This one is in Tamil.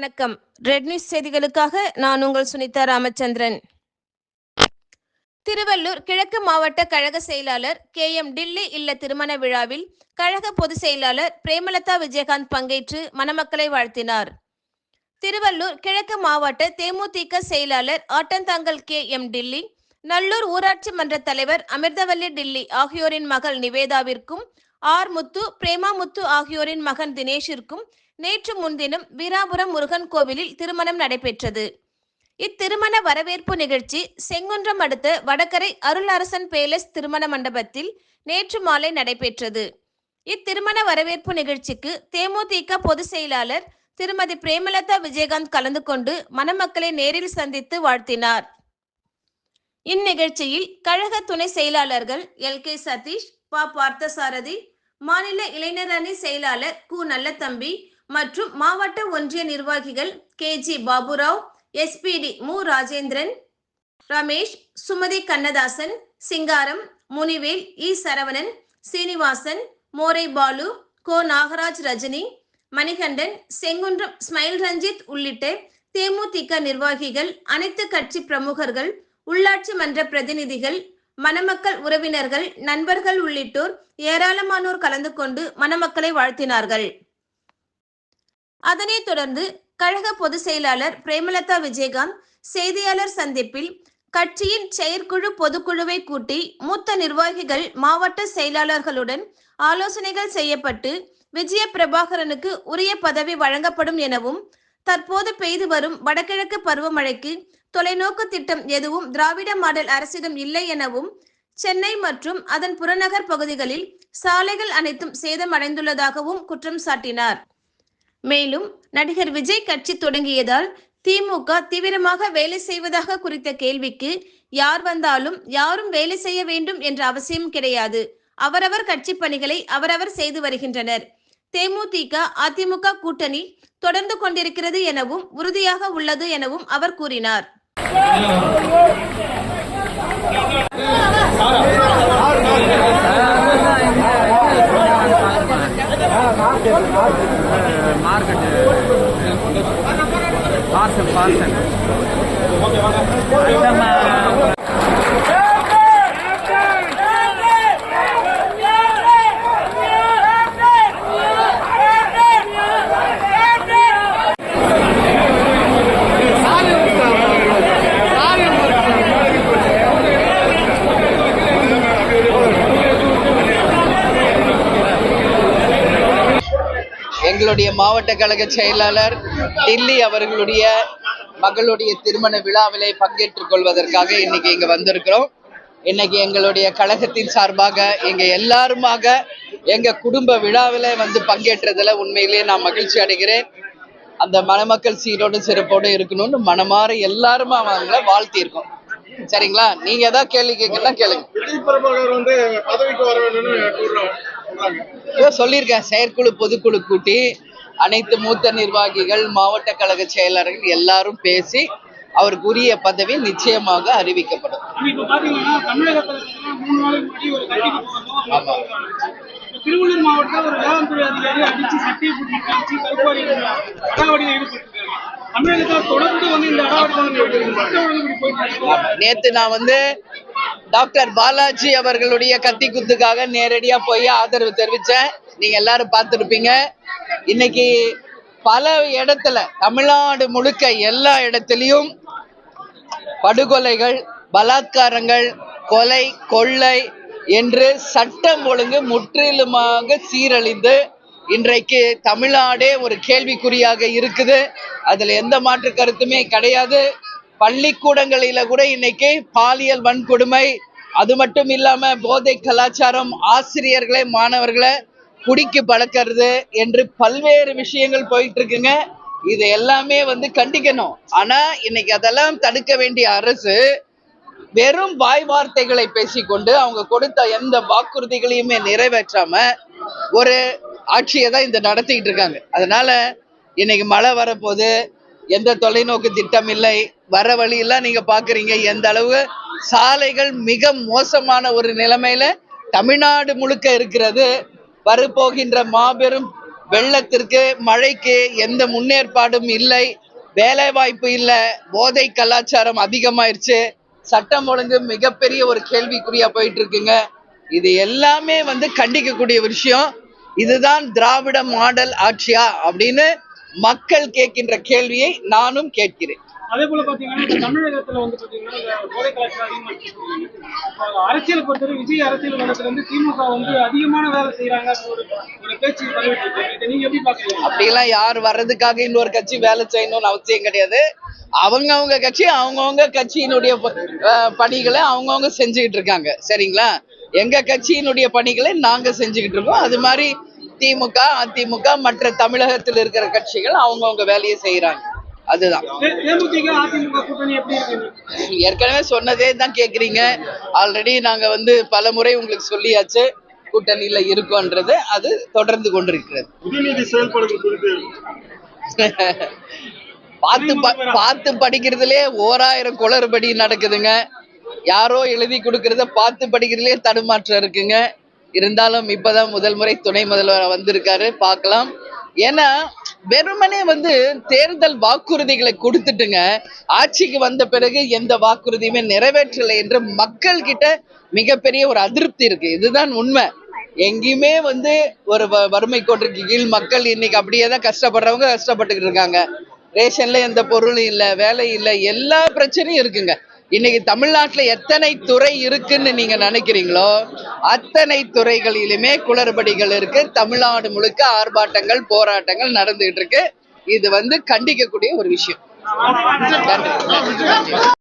வணக்கம். ரெட் நியூஸ் செய்திகளுக்காக நான் உங்கள் சுனிதா ராமச்சந்திரன். திருவள்ளூர் கிழக்கு மாவட்ட கழக செயலாளர் கே எம் டில்லி இல்ல திருமண விழாவில் கழக பொதுச் செயலாளர் பிரேமலதா விஜயகாந்த் பங்கேற்று மணமக்களை வாழ்த்தினார். திருவள்ளூர் கிழக்கு மாவட்ட தேமுதிக செயலாளர் ஆட்டந்தாங்கல் கே எம் டில்லி நல்லூர் ஊராட்சி மன்ற தலைவர் அமிர்தவல்லி டில்லி ஆகியோரின் மகள் நிவேதாவிற்கும் ஆர் முத்து பிரேமா முத்து ஆகியோரின் மகன் தினேஷிற்கும் நேற்று முன்தினம் வீராபுரம் முருகன் கோவிலில் திருமணம் நடைபெற்றது. இத்திருமண வரவேற்பு நிகழ்ச்சி செங்குன்றம் அடுத்த வடகரை அருளரசன் பேலஸ் திருமண மண்டபத்தில் நேற்று மாலை நடைபெற்றது. இத்திருமண வரவேற்பு நிகழ்ச்சிக்கு தேமுதிக பொதுச் செயலாளர் திருமதி பிரேமலதா விஜயகாந்த் கலந்து கொண்டு மணமக்களை நேரில் சந்தித்து வாழ்த்தினார். இந்நிகழ்ச்சியில் கழக துணை செயலாளர்கள் எல் கே சதீஷ் ப பார்த்தசாரதி மாநில இளைஞர் அணி செயலாளர் கு. நல்லத்தம்பி மற்றும் மாவட்ட ஒன்றிய நிர்வாகிகள் கே. ஜி. பாபுராவ் எஸ்பிடி மு. ராஜேந்திரன் ரமேஷ் சுமதி கண்ணதாசன் சிங்காரம் முனிவேல் இ. சரவணன் சீனிவாசன் மோரை பாலு கோ. நாகராஜ் ரஜினி மணிகண்டன் செங்குன்றம் ஸ்மைல் ரஞ்சித் உள்ளிட்ட தேமுதிக நிர்வாகிகள் அனைத்து கட்சி பிரமுகர்கள் உள்ளாட்சி மன்ற பிரதிநிதிகள் மணமக்கள் உறவினர்கள் நண்பர்கள் உள்ளிட்டோர் ஏராளமானோர் கலந்து கொண்டு மணமக்களை வாழ்த்தினார்கள். அதனைத் தொடர்ந்து கழக பொதுச் செயலாளர் பிரேமலதா விஜயகாந்த் செய்தியாளர் சந்திப்பில் கட்சியின் செயற்குழு பொதுக்குழுவை கூட்டி மூத்த நிர்வாகிகள் மாவட்ட செயலாளர்களுடன் ஆலோசனைகள் செய்யப்பட்டு விஜய பிரபாகரனுக்கு உரிய பதவி வழங்கப்படும் எனவும் தற்போது பெய்து வரும் வடகிழக்கு பருவமழைக்கு தொலைநோக்கு திட்டம் எதுவும் திராவிட மாடல் அரசிடம் இல்லை எனவும் சென்னை மற்றும் அதன் புறநகர் பகுதிகளில் சாலைகள் அனைத்தும் சேதமடைந்துள்ளதாகவும் குற்றம் சாட்டினார். மேலும் நடிகர் விஜய் கட்சி தொடங்கியதால் திமுக தீவிரமாக வேலை செய்வதாக குறித்த கேள்விக்கு யார் வந்தாலும் யாரும் வேலை செய்ய வேண்டும் என்ற அவசியம் கிடையாது. அவரவர் கட்சி பணிகளை அவரவர் செய்து வருகின்றனர். தேமுதிக அதிமுக கூட்டணி தொடர்ந்து கொண்டிருக்கிறது எனவும் உறுதியாக உள்ளது எனவும் அவர் கூறினார். மார்க்கெட்டு பார்சல் பார்சல் எங்களுடைய மாவட்ட கழக செயலாளர் டில்லி அவர்களுடைய மகளுடைய திருமண விழாவிலே பங்கேற்றுக் கொள்வதற்காக இன்னைக்கு இங்க வந்திருக்கிறோம். இன்னைக்கு எங்களுடைய கழகத்தின் சார்பாக எங்க எல்லாருமாக எங்க குடும்ப விழாவில வந்து பங்கேற்றதுல உண்மையிலேயே நான் மகிழ்ச்சி அடைகிறேன். அந்த மணமக்கள் சீரோடு சிறப்போடு இருக்கணும்னு மனமாற எல்லாருமா அவங்கள வாழ்த்தியிருக்கோம். சரிங்களா? நீங்க ஏதாவது கேள்வி கேட்கலாம் கேளுங்க. சொல்லியிருக்கேன். செயற்குழு பொதுக்குழு கூட்டி அனைத்து மூத்த நிர்வாகிகள் மாவட்ட கழக செயலாளர்கள் எல்லாரும் பேசி அவருக்கு உரிய பதவி நிச்சயமாக அறிவிக்கப்படும். திருவள்ளூர் மாவட்டத்தில் ஒரு வேளாண்துறை அதிகாரி அடிச்சு சட்டையை அடிச்சு அடாவடியில் தமிழகத்துல தொடர்ந்து வந்து இந்த அடாவடி நேத்து நான் வந்து டாக்டர் பாலாஜி அவர்களுடைய கத்தி குத்துக்காக நேரடியா போய் ஆதரவு தெரிவிச்சேன். நீங்க எல்லாரும் பார்த்துருப்பீங்க. இன்னைக்கு பல இடத்துல தமிழ்நாடு முழுக்க எல்லா இடத்துலயும் படுகொலைகள் பலாத்காரங்கள் கொலை கொள்ளை என்று சட்டம் ஒழுங்கு முற்றிலுமாக சீரழிந்து இன்றைக்கு தமிழ்நாடே ஒரு கேள்விக்குறியாக இருக்குது. அதுல எந்த மாற்று கருத்துமே கிடையாது. பள்ளிக்கூடங்களில கூட இன்னைக்கு பாலியல் வன்கொடுமை அது மட்டும் இல்லாம போதை கலாச்சாரம் ஆசிரியர்களை மாணவர்களை குடிக்கு பழக்கிறது என்று பல்வேறு விஷயங்கள் போயிட்டு இருக்குங்க இது எல்லாமே வந்து கண்டிக்கணும். ஆனா இன்னைக்கு அதெல்லாம் தடுக்க வேண்டிய அரசு வெறும் வாய் வார்த்தைகளை பேசிக்கொண்டு அவங்க கொடுத்த எந்த வாக்குறுதிகளையுமே நிறைவேற்றாம ஒரு ஆட்சியை தான் இந்த நடத்திக்கிட்டு இருக்காங்க. அதனால இன்னைக்கு மழை வரப்போகுது. எந்த தொலைநோக்கு திட்டம் இல்லை வர வழியெல்லாம் நீங்க பாக்குறீங்க எந்த அளவு சாலைகள் மிக மோசமான ஒரு நிலைமையில தமிழ்நாடு முழுக்க இருக்கிறது. வரப்போகின்ற மாபெரும் வெள்ளத்திற்கு மழைக்கு எந்த முன்னேற்பாடும் இல்லை. வேலை வாய்ப்பு இல்லை. போதை கலாச்சாரம் அதிகமாயிருச்சு. சட்டம் ஒழுங்கு மிகப்பெரிய ஒரு கேள்விக்குறியா போயிட்டு இருக்குங்க இது எல்லாமே வந்து கண்டிக்கக்கூடிய விஷயம். இதுதான் திராவிட மாடல் ஆட்சியா அப்படின்னு மக்கள் கேட்கின்ற கேள்வியை நானும் கேட்கிறேன். அதே போல பாத்தீங்கன்னா தமிழகத்துல வந்து போதை கலாச்சாரம் அரசியல் பொறுத்தவரை விஜய் அரசியல் இருந்து திமுக வந்து அதிகமான வேலை செய்யறாங்க ஒரு ஒரு பேச்சு பண்ணிட்டு இருக்கு இதை நீங்க எப்படி பாக்குறீங்க அப்படியெல்லாம் யார் வர்றதுக்காக இன்னொரு கட்சி வேலை செய்யணும்னு அவசியம் கிடையாது. அவங்கவங்க கட்சி அவங்கவங்க கட்சியினுடைய பணிகளை அவங்கவங்க செஞ்சுக்கிட்டு இருக்காங்க. சரிங்களா? எங்க கட்சியினுடைய பணிகளை நாங்க செஞ்சுக்கிட்டு இருக்கோம். அது மாதிரி திமுக அதிமுக மற்ற தமிழகத்தில் இருக்கிற கட்சிகள் அவங்கவங்க வேலையை செய்யறாங்க அதுதான். ஏற்கனவே சொன்னதே தான் கேக்குறீங்க. ஆல்ரெடி நாங்க வந்து பல முறை உங்களுக்கு சொல்லியாச்சு. கூட்டணியில இருக்கோன்றது அது தொடர்ந்து கொண்டிருக்கிறது. பார்த்து பார்த்து படிக்கிறதுலே ஓராயிரம் குளறுபடி நடக்குதுங்க. யாரோ எழுதி கொடுக்கறத பார்த்து படிக்கிறதுலே தடுமாற்றம் இருக்குங்க. இருந்தாலும் இப்பதான் முதல் முறை துணை முதல்வர் வந்திருக்காரு பார்க்கலாம். ஏன்னா வெறுமனே வந்து தேர்தல் வாக்குறுதிகளை கொடுத்துட்டுங்க ஆட்சிக்கு வந்த பிறகு எந்த வாக்குறுதியுமே நிறைவேற்றலை என்று மக்கள் கிட்ட மிகப்பெரிய ஒரு அதிருப்தி இருக்கு. இதுதான் உண்மை. எங்கேயுமே வந்து ஒரு வ- வறுமை கோட்டிற்கு கீழ் மக்கள் இன்னைக்கு அப்படியே தான் கஷ்டப்படுறவங்க கஷ்டப்பட்டுக்கிட்டு இருக்காங்க. ரேஷன்ல எந்த பொருளும் இல்லை வேலை இல்லை எல்லா பிரச்சனையும் இருக்குங்க. இன்னைக்கு தமிழ்நாட்டுல எத்தனை துறை இருக்குன்னு நீங்க நினைக்கிறீங்களோ அத்தனை துறைகளிலுமே குளறுபடிகள் இருக்கு. தமிழ்நாடு முழுக்க ஆர்ப்பாட்டங்கள் போராட்டங்கள் நடந்துகிட்டு இருக்கு. இது வந்து கண்டிக்கக்கூடிய ஒரு விஷயம். நன்றி.